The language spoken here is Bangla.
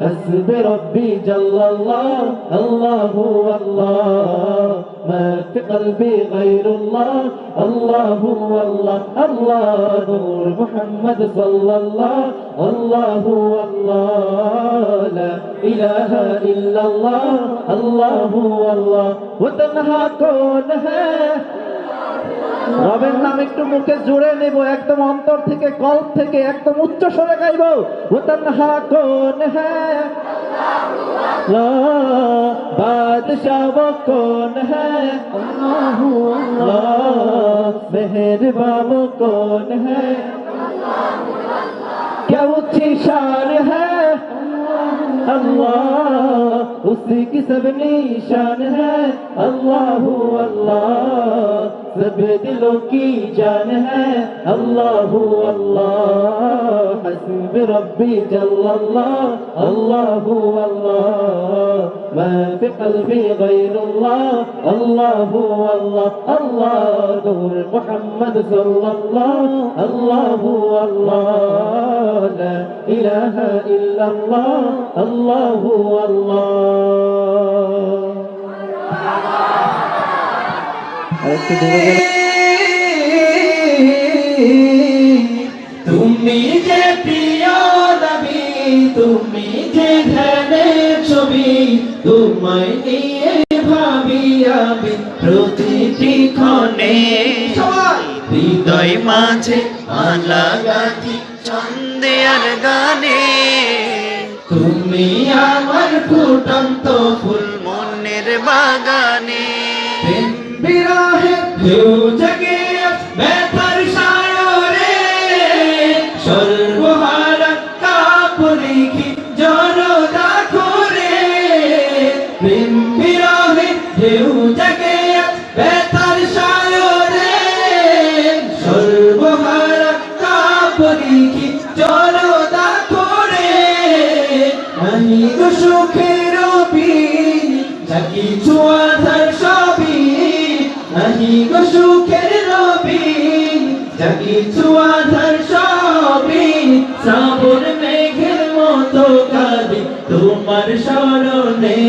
حسب ربي جل الله الله الله. ما في قلبي غير الله الله الله. الله نور محمد صلى الله الله الله. لا إله إلا الله الله الله. وتنهى كون है রবের নাম একটু মুখে জুড়ে নেব একদম অন্তর থেকে কল্প থেকে একদম উচ্চ স্বরে গাইব উতনহা কোন হ্যাঁ বাদশাহ वो कौन है अल्लाह मेहरबान वो कौन है क्या ऊंची शान है अल्लाह उसी की सब निशान है अल्लाह अल्लाह सब दिलों की जान है अल्लाह अल्लाह हसब रब्बी जल्लल्लाह अल्लाह अल्लाह ما في قلبي غير الله الله الله الله نور محمد صلى الله الله الله لا إله إلا الله الله الله আরেকটু দূরে গেলে। তুমি যে প্রিয় নবী তুমি যে ধ্যানের ছবি তোমায় নিয়ে ভাবি আমি প্রতিটি ক্ষণে। হৃদয় মাঝে মালা গাথি ছন্দে আর গানে। তুমি আমার ফুটন্ত ফুল মনের বাগানে। বিরহে ঢেউ জগে ব্যথার সায়রে সর্বহারা কাপ লিখি জনদা করে প্রেম বিরহে ঢেউ জগে ব্যথার সায়রে সর্বহারা কাপ লিখি জনদা করে নাহি গো সুখের বিন যা কিছু আধার নাহি গো সুখের রবিন যা কিছু আধার সবই শ্রাবণ মেঘের মতো কাঁদি তোমার স্মরণে।